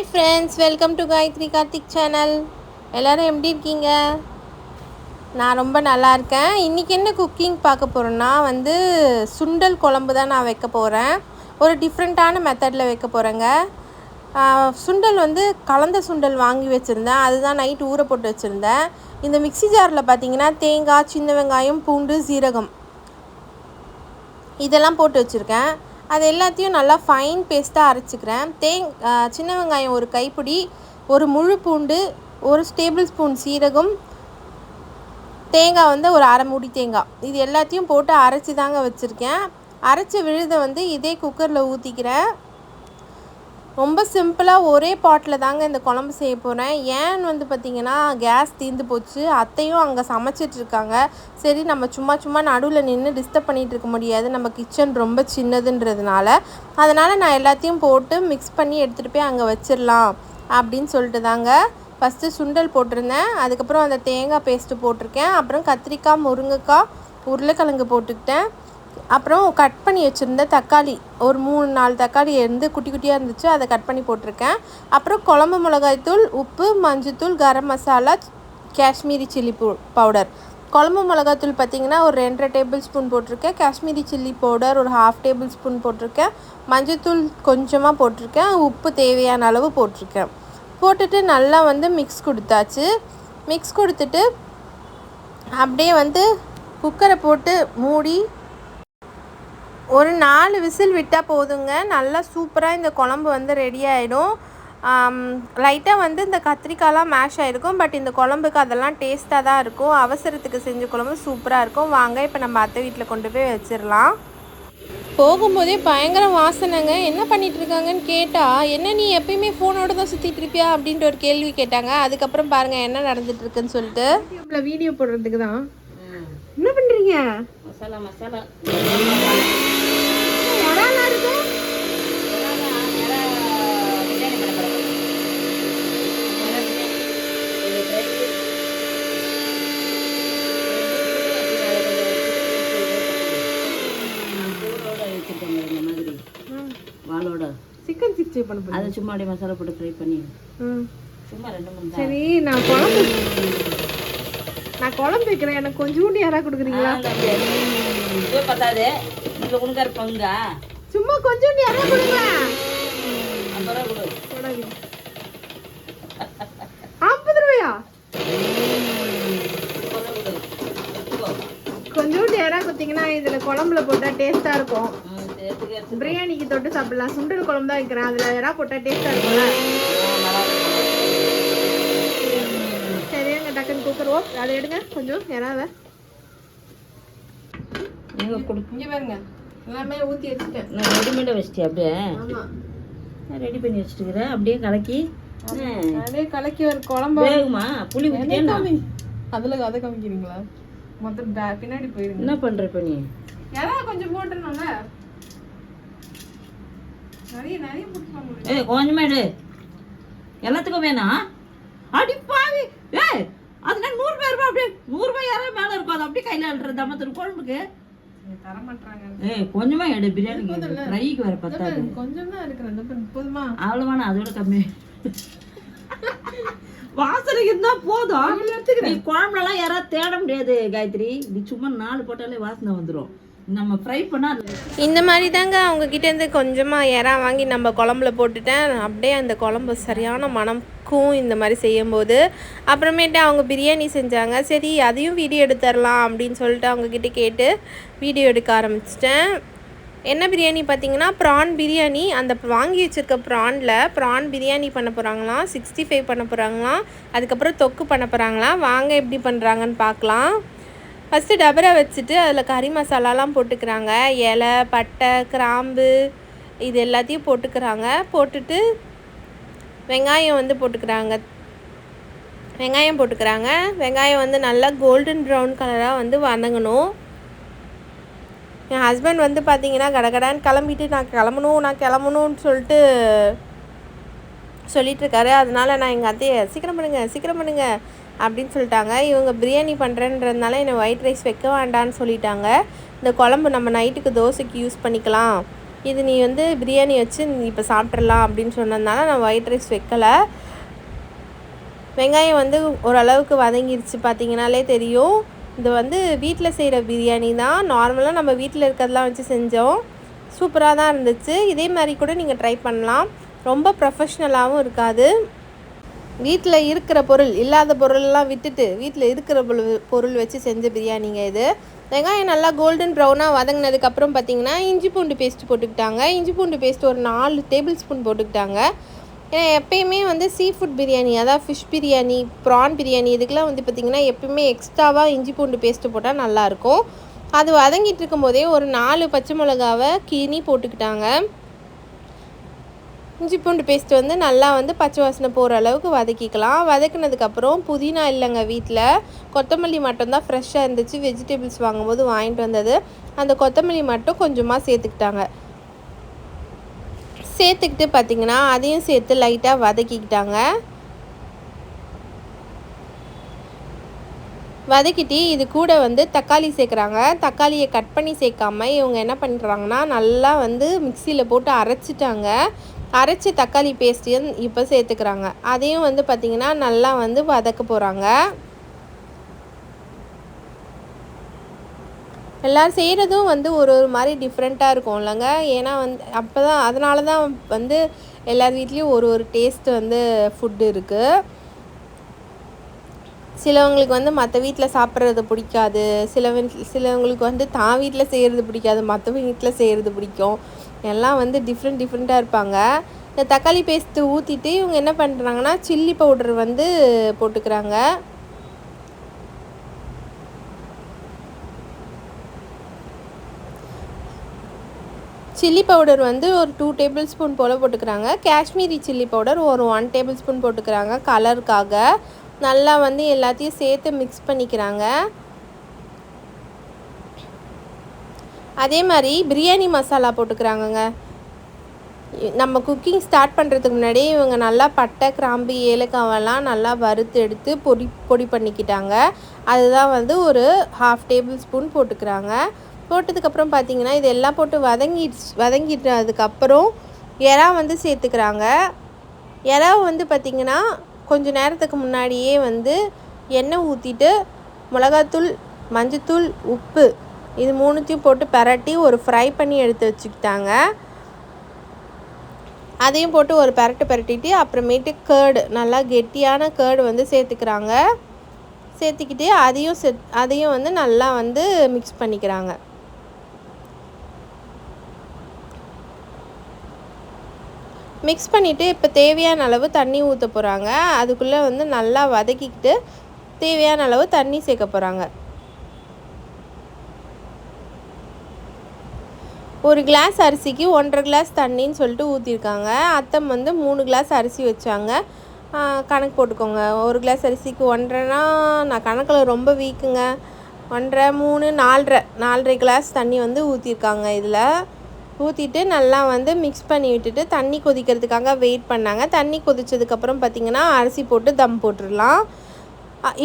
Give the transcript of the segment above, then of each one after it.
Hi friends welcome to Gayathri Karthik channel எல்லோரும் எப்படி இருக்கீங்க? நான் ரொம்ப நல்லா இருக்கேன். இன்றைக்கி என்ன குக்கிங் பார்க்க போகிறேன்னா வந்து சுண்டல் குழம்பு தான் நான் வைக்க போகிறேன் ஒரு டிஃப்ரெண்ட்டான மெத்தடில் வைக்க போகிறேங்க சுண்டல் வந்து கலந்த சுண்டல் வாங்கி வச்சுருந்தேன். அதுதான் நைட் ஊற போட்டு வச்சுருந்தேன். இந்த மிக்ஸி ஜாரில் பார்த்தீங்கன்னா தேங்காய் சின்ன வெங்காயம் பூண்டு சீரகம் இதெல்லாம் போட்டு வச்சுருக்கேன். அது எல்லாத்தையும் நல்லா ஃபைன் பேஸ்ட்டாக அரைச்சிக்கிறேன். தேங் சின்ன வெங்காயம் ஒரு கைப்பிடி ஒரு முழு பூண்டு ஒரு டேபிள் ஸ்பூன் சீரகம் தேங்காய் வந்து ஒரு அரை மூடி தேங்காய். இது எல்லாத்தையும் போட்டு அரைச்சி தாங்க வச்சுருக்கேன். அரைச்ச விழுதை வந்து இதே குக்கரில் ஊற்றிக்கிறேன் ரொம்ப சிம்பிளாக ஒரே பாட்டில் தாங்க இந்த குழம்பு செய்ய போகிறேன் ஏன் வந்து பார்த்திங்கன்னா கேஸ் தீர்ந்து போச்சு. அத்தையும் அங்கே சமைச்சிட்ருக்காங்க சரி நம்ம சும்மா சும்மா நடுவில் நின்று டிஸ்டர்ப் பண்ணிகிட்டு இருக்க முடியாது. நம்ம கிச்சன் ரொம்ப சின்னதுன்றதுனால. அதனால் நான் எல்லாத்தையும் போட்டு மிக்ஸ் பண்ணி எடுத்துகிட்டு போய் அங்கே வச்சிடலாம் அப்படின்னு சொல்லிட்டு தாங்க. ஃபஸ்ட்டு சுண்டல் போட்டிருந்தேன். அதுக்கப்புறம் அந்த தேங்காய் பேஸ்ட்டு போட்டிருக்கேன். அப்புறம் கத்திரிக்காய் முருங்கைக்காய் உருளைக்கிழங்கு போட்டுக்கிட்டேன். அப்புறம் கட் பண்ணி வச்சுருந்த தக்காளி. ஒரு மூணு நாலு தக்காளி இருந்து குட்டி குட்டியாக இருந்துச்சு அதை கட் பண்ணி போட்டிருக்கேன். அப்புறம் குழம்பு மிளகாய்த்தூள் உப்பு மஞ்சத்தூள் கரம் மசாலா காஷ்மீரி சில்லி பவுடர். குழம்பு மிளகாத்தூள் பார்த்திங்கன்னா ஒரு ரெண்டரை டேபிள் ஸ்பூன் போட்டிருக்கேன். காஷ்மீரி சில்லி பவுடர் ஒரு ஹாஃப் டேபிள் ஸ்பூன் போட்டிருக்கேன். மஞ்சத்தூள் கொஞ்சமாக போட்டிருக்கேன். உப்பு தேவையான அளவு போட்டிருக்கேன். போட்டுட்டு நல்லா வந்து மிக்ஸ் கொடுத்தாச்சு. மிக்ஸ் கொடுத்துட்டு அப்படியே வந்து குக்கரை போட்டு மூடி ஒரு நாலு விசில் விட்டால் போதுங்க. நல்லா சூப்பராக இந்த குழம்பு வந்து ரெடி ஆகிடும் லைட்டாக வந்து இந்த கத்திரிக்காயெலாம் மேஷ் ஆகிருக்கும் பட் இந்த குழம்புக்கு அதெல்லாம் டேஸ்ட்டாக தான் இருக்கும். அவசரத்துக்கு செஞ்ச குழம்பு சூப்பராக இருக்கும். வாங்க இப்போ நம்ம அத்தை வீட்டில் கொண்டு போய் வச்சிடலாம். போகும்போதே பயங்கர வாசனைங்க. என்ன பண்ணிட்டு இருக்காங்கன்னு கேட்டால் என்ன நீ எப்பயுமே ஃபோனோட தான் சுற்றிட்டு இருப்பியா? அப்படின்ட்டு ஒரு கேள்வி கேட்டாங்க. அதுக்கப்புறம் பாருங்கள் என்ன நடந்துட்டு இருக்குன்னு சொல்லிட்டு. வீடியோ போடுறதுக்கு தான். என்ன பண்ணுறீங்க மசாலா மசாலா. வாளோட. சிக்கன் சிக்ஸ்டி பண்ண அதை சும்மா அப்படியே மசாலா போட்டு ஃப்ரை பண்ணி. சும்மா ரெண்டு மூணு சரி நான் குழம்பு நான் குழம்பு வைக்கிறேன் எனக்கு கொஞ்சோண்டு யாரா கொடுக்குறீங்களா? பத்தாது. இதில் கொடுக்குற பங்கா? சும்மா கொஞ்சோண்டு யாரா கொடுங்க. ஐம்பது ரூபா கொடு. போடாதீங்க. ஐம்பது ரூபாயா? கொஞ்சோண்டு யாரா கொடுத்தீங்கன்னா இதுல குழம்புல போட்டா டேஸ்டா இருக்கும். பிரியாணிக்கு தொட்டு சாப்பிடலாம். சுண்டல் குழம்பு தான் வைக்கிறேன். அதுல யாரா போட்டா டேஸ்டா இருக்கும்ல ஆ, நல்லா இருக்கு. டக்குன்னு குக்கர் ஓ? அதை எடுங்க கொஞ்சம் யாராவது நீங்க கொடு இங்க பாருங்க. எல்லாமே ஊத்தி வச்சுட்டேன். நான் ரெடிமேடாக வச்சிட்டியா அப்படியே? ஆமா. ரெடி பண்ணி வச்சுட்டுக்கிறேன். அப்படியே கலக்கி. ஆ, அப்படியே கலக்கி ஒரு குழம்பு. வேகுமா? புளி ஊற்றிட்டேன்னா அதுல அதை காமிக்கிறீங்களா? மொத்தம் பின்னாடி போயிருங்க. என்ன பண்ற இப்ப நீ? யாராவது கொஞ்சம் போட்டுருணும்ல நிறைய நிறைய போட்டுருவாங்க ஏய் கொஞ்சமா எடு. எல்லாத்துக்கும் வேணாம். அடி பாவி. ஏய் அதுனா நூறு பேர் ரூபாய் அப்படியே நூறு ரூபாய் யாராவது மேல இருக்கும் அது அப்படியே கையில அழுற தமத்துல குழம்புக்கு. ஏய் கொஞ்சமா எடு பிரியாணிக்கு ஃப்ரைக்கு வேற பத்தாது. கொஞ்சம் தான் இருக்கிறேன் போதுமா அவ்வளவான அதோட கம்மி. வாசனைக்கு இருந்தா போதும். நீ குழம்புலாம் யாராவது தேட முடியாது காயத்ரி. நீ சும்மா நாலு போட்டாலே வாசனை வந்துடும் நம்ம ஃப்ரை பண்ணால் இந்த மாதிரி தாங்க அவங்கக்கிட்டேருந்து கொஞ்சமாக இறா வாங்கி நம்ம குழம்புல போட்டுட்டேன். அப்படியே அந்த குழம்பு சரியான மணக்கும் இந்த மாதிரி செய்யும்போது அப்புறமேட்டு அவங்க பிரியாணி செஞ்சாங்க. சரி அதையும் வீடியோ எடுத்துடலாம் அப்படின்னு சொல்லிட்டு அவங்கக்கிட்ட கேட்டு வீடியோ எடுக்க ஆரம்பிச்சிட்டேன். என்ன பிரியாணி பார்த்தீங்கன்னா ப்ரான் பிரியாணி. அந்த வாங்கி வச்சுருக்க ப்ரானில் ப்ரான் பிரியாணி பண்ண போகிறாங்களாம் சிக்ஸ்டி ஃபைவ் பண்ண போகிறாங்களாம் அதுக்கப்புறம் தொக்கு பண்ண போகிறாங்களாம் வாங்க எப்படி பண்ணுறாங்கன்னு பார்க்கலாம். ஃபஸ்ட்டு டபரா வச்சுட்டு அதில் கறி மசாலாலாம் போட்டுக்கிறாங்க. இலை பட்டை கிராம்பு இது எல்லாத்தையும் போட்டுக்கிறாங்க. போட்டுட்டு வெங்காயம் வந்து போட்டுக்கிறாங்க. வெங்காயம் போட்டுக்கிறாங்க. வெங்காயம் வந்து நல்லா கோல்டன் ப்ரௌன் கலராக வந்து வதங்கணும். என் ஹஸ்பண்ட் வந்து பார்த்தீங்கன்னா கடகடான்னு கிளம்பிட்டு நான் கிளம்பணும் நான் கிளம்பணும்னு சொல்லிட்டு சொல்லிட்டு அதனால் நான் எங்கள் அத்தையை சீக்கிரம் பண்ணுங்கள் சீக்கிரம் பண்ணுங்கள் அப்படின்னு சொல்லிட்டாங்க. இவங்க பிரியாணி பண்ணுறேன்றதுனால என்னை ஒயிட் ரைஸ் வைக்க வேண்டான்னு சொல்லிட்டாங்க. இந்த குழம்பு நம்ம நைட்டுக்கு தோசைக்கு யூஸ் பண்ணிக்கலாம். இது நீ வந்து பிரியாணி வச்சு நீ இப்போ சாப்பிட்றலாம் அப்படின்னு சொன்னதுனால நான் ஒயிட் ரைஸ் வைக்கலை. வெங்காயம் வந்து ஓரளவுக்கு வதங்கிருச்சு பார்த்தீங்கனாலே தெரியும். இது வந்து வீட்டில் செய்கிற பிரியாணி தான். நார்மலாக நம்ம வீட்டில் இருக்கிறதெல்லாம் வச்சு செஞ்சோம். சூப்பராக தான் இருந்துச்சு. இதே மாதிரி கூட நீங்கள் ட்ரை பண்ணலாம். ரொம்ப ப்ரொஃபஷ்னலாகவும் இருக்காது. வீட்டில் இருக்கிற பொருள் இல்லாத பொருளெல்லாம் விட்டுட்டு வீட்டில் இருக்கிற பொருள் பொருள் வச்சு செஞ்ச பிரியாணிங்க இது. வெங்காயம் நல்லா கோல்டன் ப்ரௌனாக வதங்கினதுக்கப்புறம் பார்த்தீங்கன்னா இஞ்சி பூண்டு பேஸ்ட் போட்டுக்கிட்டாங்க. இஞ்சி பூண்டு பேஸ்ட் ஒரு நாலு டேபிள் ஸ்பூன் போட்டுக்கிட்டாங்க. ஏன்னா எப்பயுமே வந்து சீ ஃபுட் பிரியாணி அதாவது ஃபிஷ் பிரியாணி ப்ரான் பிரியாணி இதுக்கெலாம் வந்து பார்த்திங்கன்னா எப்பயுமே எக்ஸ்ட்ராவாக இஞ்சி பூண்டு பேஸ்ட்டு போட்டால் நல்லாயிருக்கும் அது வதங்கிட்டு இருக்கும்போதே ஒரு நாலு பச்சை மிளகாவை கீனி போட்டுக்கிட்டாங்க. இஞ்சி பூண்டு பேஸ்ட் வந்து நல்லா வந்து பச்சை வாசனை போகிற அளவுக்கு வதக்கிக்கலாம். வதக்கினதுக்கப்புறம் புதினா இல்லைங்க வீட்டில் கொத்தமல்லி மட்டும்தான் ஃப்ரெஷ்ஷாக இருந்துச்சு. வெஜிடபிள்ஸ் வாங்கும்போது வாங்கிட்டு வந்தது. அந்த கொத்தமல்லி மட்டும் கொஞ்சமாக சேர்த்துக்கிட்டாங்க. சேர்த்துக்கிட்டு பார்த்தீங்கன்னா அதையும் சேர்த்து லைட்டாக வதக்கிக்கிட்டாங்க. வதக்கிட்டு இது கூட வந்து தக்காளி சேர்க்குறாங்க. தக்காளியை கட் பண்ணி சேர்க்காம இவங்க என்ன பண்ணுறாங்கன்னா நல்லா வந்து மிக்சியில் போட்டு அரைச்சிட்டாங்க. அரைச்சி தக்காளி பேஸ்ட்டையும் இப்போ சேர்த்துக்கிறாங்க. அதையும் வந்து பார்த்திங்கன்னா நல்லா வந்து வதக்க போகிறாங்க எல்லோரும் செய்கிறதும் வந்து ஒரு ஒரு மாதிரி டிஃப்ரெண்ட்டாக இருக்கும் இல்லைங்க. ஏன்னா வந்து அப்போ தான் அதனால தான் வந்து எல்லார் வீட்லேயும் ஒரு ஒரு டேஸ்ட் வந்து ஃபுட்டு இருக்குது சிலவங்களுக்கு வந்து மற்ற வீட்டில் சாப்பிட்றது பிடிக்காது. சில சிலவங்களுக்கு வந்து தான் வீட்டில் செய்கிறது பிடிக்காது. மற்ற வீட்டில் செய்கிறது பிடிக்கும். எல்லாம் வந்து டிஃப்ரெண்ட் டிஃப்ரெண்ட்டாக இருப்பாங்க. இந்த தக்காளி பேஸ்ட்டு ஊற்றிட்டு இவங்க என்ன பண்ணுறாங்கன்னா சில்லி பவுடர் வந்து போட்டுக்கிறாங்க. சில்லி பவுடர் வந்து ஒரு டூ டேபிள் ஸ்பூன் போல் போட்டுக்கிறாங்க. காஷ்மீரி சில்லி பவுடர் ஒரு ஒன் டேபிள் ஸ்பூன் போட்டுக்கிறாங்க கலருக்காக நல்லா வந்து எல்லாத்தையும் சேர்த்து மிக்ஸ் பண்ணிக்கிறாங்க. அதே மாதிரி பிரியாணி மசாலா போட்டுக்கிறாங்கங்க. நம்ம குக்கிங் ஸ்டார்ட் பண்ணுறதுக்கு முன்னாடி இவங்க நல்லா பட்டை கிராம்பு ஏலக்காவெல்லாம் நல்லா வறுத்து எடுத்து பொடி பொடி பண்ணிக்கிட்டாங்க. அதுதான் வந்து ஒரு ஹாஃப் டேபிள் ஸ்பூன் போட்டுக்கிறாங்க. போட்டதுக்கப்புறம் பார்த்தீங்கன்னா இதெல்லாம் போட்டு வதங்கிடுச்சு வதங்கிட்டதுக்கப்புறம் இறா வந்து சேர்த்துக்கிறாங்க. இறா வந்து பார்த்திங்கன்னா கொஞ்ச நேரத்துக்கு முன்னாடியே வந்து எண்ணெய் ஊற்றிட்டு மிளகாத்தூள் மஞ்சத்தூள் உப்பு இது மூணுத்தையும் போட்டு பரட்டி ஒரு ஃப்ரை பண்ணி எடுத்து வச்சுக்கிட்டாங்க. அதையும் போட்டு ஒரு பரட்டு பரட்டிட்டு அப்புறமேட்டு கேர்டு நல்லா கெட்டியான கேர்டு வந்து சேர்த்துக்கிறாங்க. சேர்த்துக்கிட்டு அதையும் செ அதையும் வந்து நல்லா வந்து மிக்ஸ் பண்ணிக்கிறாங்க. மிக்ஸ் பண்ணிவிட்டு இப்போ தேவையான அளவு தண்ணி ஊற்ற போகிறாங்க அதுக்குள்ளே வந்து நல்லா வதக்கிக்கிட்டு தேவையான அளவு தண்ணி சேர்க்க போகிறாங்க ஒரு கிளாஸ் அரிசிக்கு ஒன்றரை கிளாஸ் தண்ணின்னு சொல்லிட்டு ஊற்றிருக்காங்க அத்தம் வந்து மூணு கிளாஸ் அரிசி வச்சாங்க. கணக்கு போட்டுக்கோங்க. ஒரு கிளாஸ் அரிசிக்கு ஒன்றரைனா நான் கணக்கில் ரொம்ப வீக்குங்க. ஒன்றரை மூணு நாலரை. நாலரை கிளாஸ் தண்ணி வந்து ஊற்றிருக்காங்க இதில். ஊற்றிட்டு நல்லா வந்து மிக்ஸ் பண்ணி விட்டுட்டு தண்ணி கொதிக்கிறதுக்காக வெயிட் பண்ணாங்க. தண்ணி கொதிச்சதுக்கப்புறம் பார்த்திங்கன்னா அரிசி போட்டு தம் போட்டுடலாம்.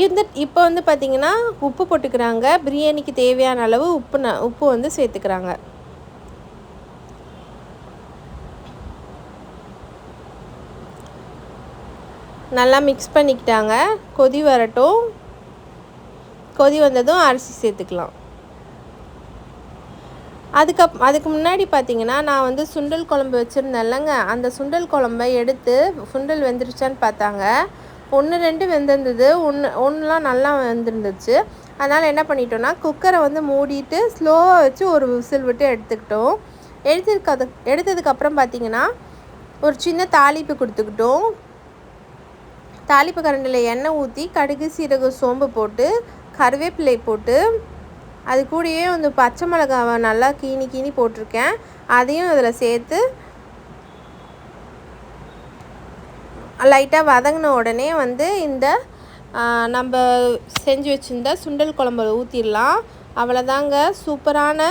இருந்து இப்போ வந்து பார்த்திங்கன்னா உப்பு போட்டுக்கிறாங்க. பிரியாணிக்கு தேவையான அளவு உப்பு ந உப்பு வந்து சேர்த்துக்கிறாங்க. நல்லா மிக்ஸ் பண்ணிக்கிட்டாங்க. கொதி வரட்டும். கொதி வந்ததும் அரிசி சேர்த்துக்கலாம். அதுக்கப் அதுக்கு முன்னாடி பார்த்தீங்கன்னா நான் வந்து சுண்டல் குழம்பு வச்சுருந்தேன்லங்க. அந்த சுண்டல் குழம்பை எடுத்து சுண்டல் வெந்துருச்சான்னு பார்த்தாங்க. ஒன்று ரெண்டு வெந்திருந்தது. ஒன்று ஒன்றுலாம் நல்லா வெந்திருந்துச்சு. அதனால் என்ன பண்ணிட்டோன்னா குக்கரை வந்து மூடிட்டு ஸ்லோவாக வச்சு ஒரு விசில் விட்டு எடுத்துக்கிட்டோம். எடுத்ததுக்கு அது எடுத்ததுக்கப்புறம் பார்த்தீங்கன்னா ஒரு சின்ன தாளிப்பு கொடுத்துக்கிட்டோம். தாளிப்பு கரண்டில் எண்ணெய் ஊற்றி கடுகு சீரகம் சோம்பு போட்டு கருவேப்பிலை போட்டு அது கூடயே வந்து பச்சை மிளகாவை நல்லா கீனி கீனி போட்டிருக்கேன். அதையும் அதில் சேர்த்து லைட்டாக வதங்கின உடனே வந்து இந்த நம்ம செஞ்சு வச்சுருந்த சுண்டல் குழம்பு ஊற்றிடலாம் அவ்வளோதாங்க சூப்பரான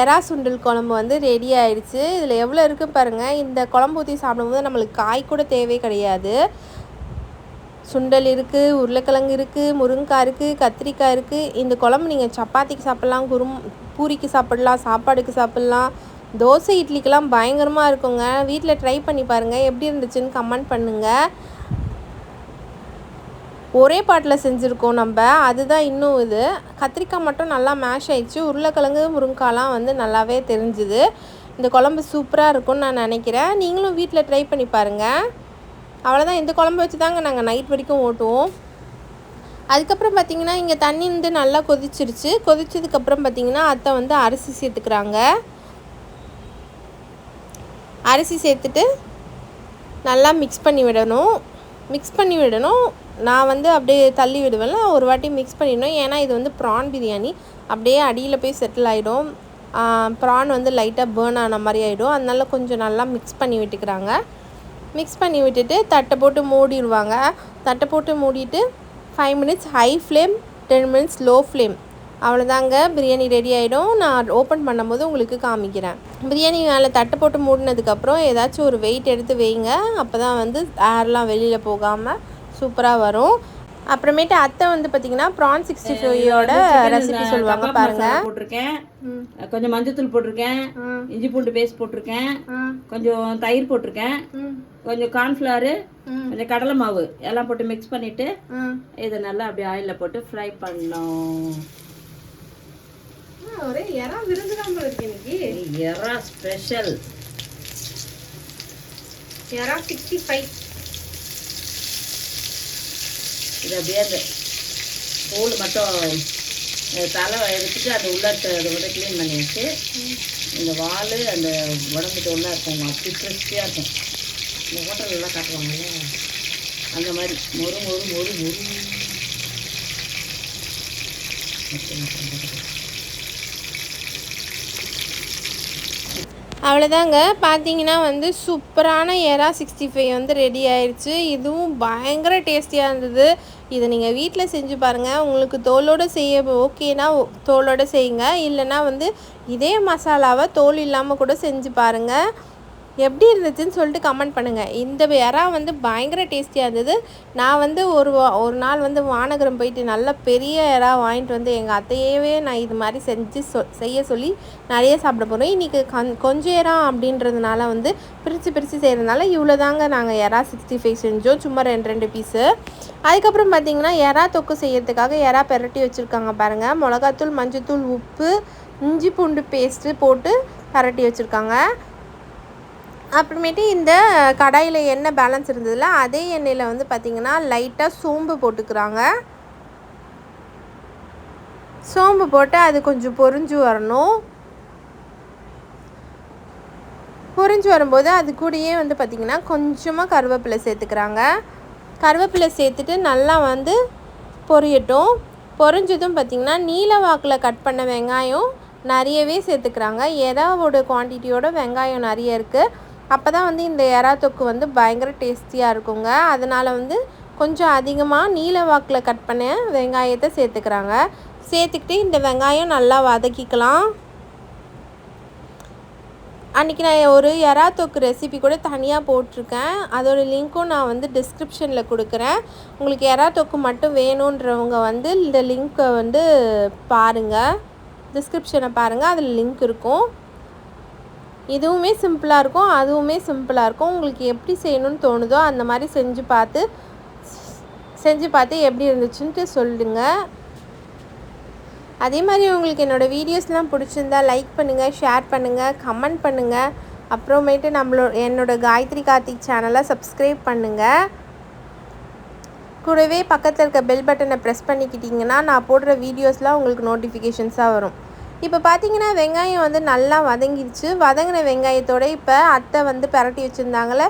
எறா சுண்டல் குழம்பு வந்து ரெடி ஆயிடுச்சு. இதில் எவ்வளோ இருக்குது பாருங்கள் இந்த குழம்பு ஊற்றி சாப்பிடும்போது நம்மளுக்கு காய் கூட தேவை கிடையாது. சுண்டல் இருக்குது உருளைக்கிழங்கு இருக்குது முருங்கைக்காய் இருக்குது கத்திரிக்காய் இருக்குது இந்த குழம்பு நீங்கள் சப்பாத்திக்கு சாப்பிட்லாம் குரும் பூரிக்கு சாப்பிடலாம் சாப்பாடுக்கு சாப்பிட்லாம். தோசை இட்லிக்கெல்லாம் பயங்கரமாக இருக்குங்க. வீட்டில் ட்ரை பண்ணி பாருங்கள் எப்படி இருந்துச்சுன்னு கமெண்ட் பண்ணுங்கள் ஒரே பாட்டில் செஞ்சுருக்கோம் நம்ம. அதுதான் இன்னும் இது. கத்திரிக்காய் மட்டும் நல்லா மேஷ் ஆயிடுச்சு. உருளைக்கிழங்கு முருங்காலாம் வந்து நல்லாவே தெரிஞ்சுது. இந்த குழம்பு சூப்பராக இருக்கும்னு நான் நினைக்கிறேன். நீங்களும் வீட்டில் ட்ரை பண்ணி பாருங்கள் அவ்வளோதான் இந்த குழம்பு வச்சு தாங்க நாங்கள் நைட் வரைக்கும் ஓட்டுவோம். அதுக்கப்புறம் பார்த்தீங்கன்னா இங்கே தண்ணி வந்து நல்லா கொதிச்சிருச்சு. கொதிச்சதுக்கப்புறம் பார்த்தீங்கன்னா அத்தை வந்து அரிசி சேர்த்துக்கிறாங்க. அரிசி சேர்த்துட்டு நல்லா மிக்ஸ் பண்ணி விடணும். மிக்ஸ் பண்ணி விடணும். நான் வந்து அப்படியே தள்ளி விடுவேன்ல ஒரு வாட்டி மிக்ஸ் பண்ணிடணும். ஏன்னா இது வந்து ப்ரான் பிரியாணி. அப்படியே அடியில் போய் செட்டில் ஆகிடும் ப்ரான் வந்து லைட்டாக பேர்ன் ஆன மாதிரி ஆகிடும் அதனால கொஞ்சம் நல்லா மிக்ஸ் பண்ணி விட்டுக்கிறாங்க. மிக்ஸ் பண்ணி விட்டுட்டு தட்டை போட்டு மூடிடுவாங்க. தட்டை போட்டு மூடிட்டு five minutes high flame ten minutes low flame அவ்வளோதாங்க பிரியாணி ரெடி ஆகிடும் நான் ஓப்பன் பண்ணும்போது உங்களுக்கு காமிக்கிறேன். பிரியாணி மேலே தட்டை போட்டு மூடினதுக்கப்புறம் ஏதாச்சும் ஒரு வெயிட் எடுத்து வைங்க. அப்போ தான் வந்து ஏர்லாம் வெளியில் போகாமல் சூப்பராக வரும். அப்புறமேட்டு அத்தை வந்து பார்த்தீங்கன்னா ப்ரான் சிக்ஸ்டி ஃபைவோட ரெசிபி சொல்லுவாங்க பாருங்க. போட்டிருக்கேன். கொஞ்சம் மஞ்சத்தூள் போட்டிருக்கேன். இஞ்சி பூண்டு பேஸ்ட் போட்டிருக்கேன். கொஞ்சம் தயிர் போட்டிருக்கேன். கொஞ்சம் கார்ன்ஃப்ளவரு கொஞ்சம் கடலை மாவு எல்லாம் போட்டு மிக்ஸ் பண்ணிட்டு இதை நல்லா அப்படியே ஆயிலில் போட்டு ஃப்ரை பண்ணோம் ஒரே யாரா விருந்துதான் இருக்கு இன்னைக்கு. எறா ஸ்பெஷல் யாரா சிக்ஸ்டி ஃபைவ் இது அப்படியே அந்த தோல் மட்டும் தலை எடுத்துட்டு அது உள்ள அதை விட க்ளீன் பண்ணியாச்சு. இந்த வால் அந்த உடம்புக்கு உள்ளே இருக்கும் அப்படி ஃப்ரெஷ்ஷியாக இருக்கும். இந்த ஹோட்டல்லாம் காட்டுவாங்கல்ல. அந்த மாதிரி மொறு மொறு மொறு மொறு. அவ்வளோதாங்க பார்த்தீங்கன்னா வந்து சூப்பரான ஏரா சிக்ஸ்டி ஃபைவ் வந்து ரெடி ஆயிடுச்சு இதுவும் பயங்கர டேஸ்டியாக இருந்தது. இதை நீங்கள் வீட்டில் செஞ்சு பாருங்கள் உங்களுக்கு தோலோடு செய்ய ஓகேனா தோலோடு செய்யுங்க. இல்லைன்னா வந்து இதே மசாலாவை தோல் இல்லாமல் கூட செஞ்சு பாருங்கள் எப்படி இருந்துச்சுன்னு சொல்லிட்டு கமெண்ட் பண்ணுங்கள் இந்த இறா வந்து பயங்கர டேஸ்டியாக இருந்தது. நான் வந்து ஒரு வா- ஒரு நாள் வந்து வானகரம் போயிட்டு நல்ல பெரிய இறா வாங்கிட்டு வந்து எங்கள் அத்தையவே நான் இது மாதிரி செஞ்சு சொ செய்ய சொல்லி நிறைய சாப்பிட போகிறோம் இன்றைக்கி கண் கொஞ்சம் எறா அப்படின்றதுனால வந்து பிரித்து பிரித்து செய்கிறதுனால இவ்வளோ தாங்க நாங்கள் இறா சிக்ஸ்டி ஃபைவ் செஞ்சோம். சும்மா ரெண்டு ரெண்டு பீஸு அதுக்கப்புறம் பார்த்தீங்கன்னா எறா தொக்கு செய்கிறதுக்காக எறா பெரட்டி வச்சுருக்காங்க பாருங்கள் மிளகாத்தூள் மஞ்சத்தூள் உப்பு இஞ்சி பூண்டு பேஸ்ட்டு போட்டு பரட்டி வச்சுருக்காங்க. அப்புறமேட்டு இந்த கடாயில் எண்ணெய் பேலன்ஸ் இருந்ததுல அதே எண்ணெயில் வந்து பார்த்திங்கன்னா லைட்டாக சோம்பு போட்டுக்கிறாங்க. சோம்பு போட்டு அது கொஞ்சம் பொரிஞ்சு வரணும். பொரிஞ்சு வரும்போது அது கூடயே வந்து பார்த்திங்கன்னா கொஞ்சமாக கருவேப்பிலை சேர்த்துக்கிறாங்க. கருவேப்பிலை சேர்த்துட்டு நல்லா வந்து பொரியட்டும். பொரிஞ்சதும் பார்த்திங்கன்னா நீல வாக்கில் கட் பண்ண வெங்காயம் நிறையவே சேர்த்துக்கிறாங்க. எறாவோட குவான்டிட்டியோட வெங்காயம் நிறைய இருக்குது அப்போ தான் வந்து இந்த எறா தொக்கு வந்து பயங்கர டேஸ்டியாக இருக்குங்க. அதனால் வந்து கொஞ்சம் அதிகமாக நீல வாக்கில் கட் பண்ண வெங்காயத்தை சேர்த்துக்கிறாங்க. சேர்த்துக்கிட்டு இந்த வெங்காயம் நல்லா வதக்கிக்கலாம். அன்றைக்கி நான் ஒரு எறா தொக்கு ரெசிபி கூட தனியாக போட்டிருக்கேன். அதோட லிங்க்கும் நான் வந்து டிஸ்கிரிப்ஷனில் கொடுக்குறேன். உங்களுக்கு எறா தொக்கு மட்டும் வேணுன்றவங்க வந்து இந்த லிங்க்கை வந்து பாருங்கள் டிஸ்கிரிப்ஷனை பாருங்கள் அதில் லிங்க் இருக்கும். இதுவுமே சிம்பிளாக இருக்கும் அதுவுமே சிம்பிளாக இருக்கும். உங்களுக்கு எப்படி செய்யணும்னு தோணுதோ அந்த மாதிரி செஞ்சு பார்த்து செஞ்சு பார்த்து எப்படி இருந்துச்சுன்ட்டு சொல்லுங்கள் அதே மாதிரி உங்களுக்கு என்னோடய வீடியோஸ்லாம் பிடிச்சிருந்தா லைக் பண்ணுங்கள் ஷேர் பண்ணுங்கள் கமெண்ட் பண்ணுங்கள் அப்புறமேட்டு நம்மளோ என்னோடய காயத்ரி கார்த்திக் சேனலை சப்ஸ்கிரைப் பண்ணுங்கள் கூடவே பக்கத்தில் இருக்க பெல் பட்டனை ப்ரெஸ் பண்ணிக்கிட்டிங்கன்னா நான் போடுற வீடியோஸ்லாம் உங்களுக்கு நோட்டிஃபிகேஷன்ஸாக வரும். இப்போ பார்த்தீங்கன்னா வெங்காயம் வந்து நல்லா வதங்கிடுச்சு வதங்கின வெங்காயத்தோட இப்போ அத்தை வந்து பரட்டி வச்சுருந்தாங்களே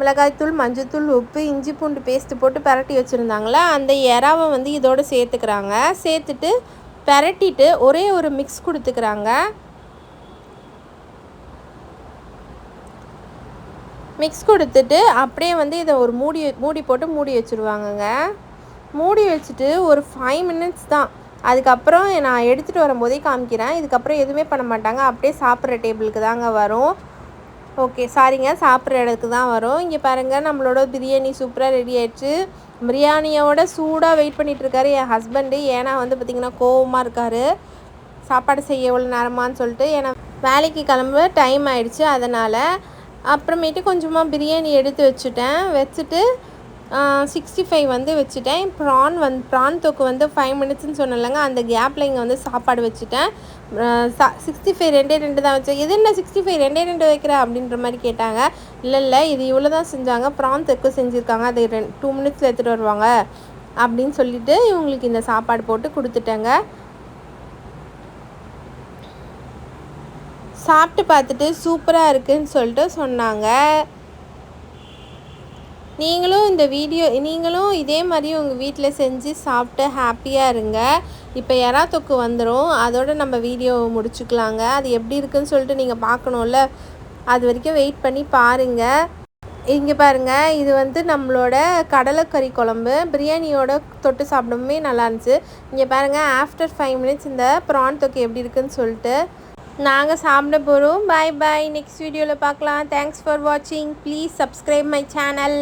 மிளகாய்த்தூள் மஞ்சத்தூள் உப்பு இஞ்சி பூண்டு பேஸ்ட்டு போட்டு பரட்டி வச்சுருந்தாங்களே அந்த இறாவை வந்து இதோடு சேர்த்துக்கிறாங்க. சேர்த்துட்டு பரட்டிட்டு ஒரே ஒரு மிக்ஸ் கொடுத்துக்கிறாங்க. மிக்ஸ் கொடுத்துட்டு அப்படியே வந்து இதை ஒரு மூடி மூடி போட்டு மூடி வச்சுருவாங்கங்க. மூடி வச்சுட்டு ஒரு ஃபைவ் மினிட்ஸ் தான். அதுக்கப்புறம் நான் எடுத்துகிட்டு வரும்போதே காமிக்கிறேன். இதுக்கப்புறம் எதுவுமே பண்ண மாட்டாங்க. அப்படியே சாப்பிட்ற டேபிளுக்கு தாங்க வரும். ஓகே சாரிங்க. சாப்பிட்ற இடத்துக்கு தான் வரும். இங்கே பாருங்கள் நம்மளோட பிரியாணி சூப்பராக ரெடி ஆயிடுச்சு. பிரியாணியோட சூடாக வெயிட் பண்ணிகிட்ருக்காரு என் ஹஸ்பண்டு ஏன்னா வந்து பார்த்திங்கன்னா கோவமாக இருக்கார். சாப்பாடு செய்ய எவ்வளோ நேரமான்னு சொல்லிட்டு ஏன்னா வேலைக்கு கிளம்ப டைம் ஆயிடுச்சு. அதனால் அப்புறமேட்டு கொஞ்சமாக பிரியாணி எடுத்து வச்சுட்டேன். வச்சுட்டு சிக்ஸ்டி ஃபைவ் வந்து வச்சுட்டேன். ப்ரான் வந்து ப்ரான் தொக்கு வந்து ஃபைவ் மினிட்ஸ்னு சொன்னலங்க அந்த கேப்பில் இங்கே வந்து சாப்பாடு வச்சுட்டேன். சிக்ஸ்டி ஃபைவ் ரெண்டே ரெண்டு தான் வச்சேன் எது என்ன சிக்ஸ்டி ஃபைவ் ரெண்டே ரெண்டு வைக்கிற அப்படின்ற மாதிரி கேட்டாங்க. இல்லை இல்லை இது இவ்வளோ தான் செஞ்சாங்க. ப்ரான் தொக்கு செஞ்சுருக்காங்க. அது ரெண்டு டூ மினிட்ஸில் எடுத்துகிட்டு வருவாங்க. அப்படின்னு சொல்லிட்டு இவங்களுக்கு இந்த சாப்பாடு போட்டு கொடுத்துட்டேங்க. சாப்பிட்டு பார்த்துட்டு சூப்பராக இருக்குன்னு சொல்லிட்டு சொன்னாங்க. நீங்களும் இந்த வீடியோ நீங்களும் இதே மாதிரி உங்கள் வீட்டில் செஞ்சு சாப்பிட்டு ஹாப்பியாக இருங்க. இப்போ எறா தொக்கு வந்துடும் அதோட நம்ம வீடியோ முடிச்சுக்கலாங்க. அது எப்படி இருக்குன்னு சொல்லிட்டு நீங்கள் பார்க்கணும்ல. அது வரைக்கும் வெயிட் பண்ணி பாருங்கள் இங்கே பாருங்கள் இது வந்து நம்மளோட கடலைக்கறி குழம்பு. பிரியாணியோட தொட்டு சாப்பிடவுமே நல்லா இருந்துச்சு. இங்கே பாருங்கள் ஆஃப்டர் ஃபைவ் மினிட்ஸ் இந்த ப்ரான் தொக்கு எப்படி இருக்குன்னு சொல்லிட்டு நாங்கள் சாப்பிட போகிறோம் பாய் பாய் நெக்ஸ்ட் வீடியோவில் பார்க்கலாம். தேங்க்ஸ் ஃபார் வாட்சிங் ப்ளீஸ் சப்ஸ்கிரைப் மை சேனல்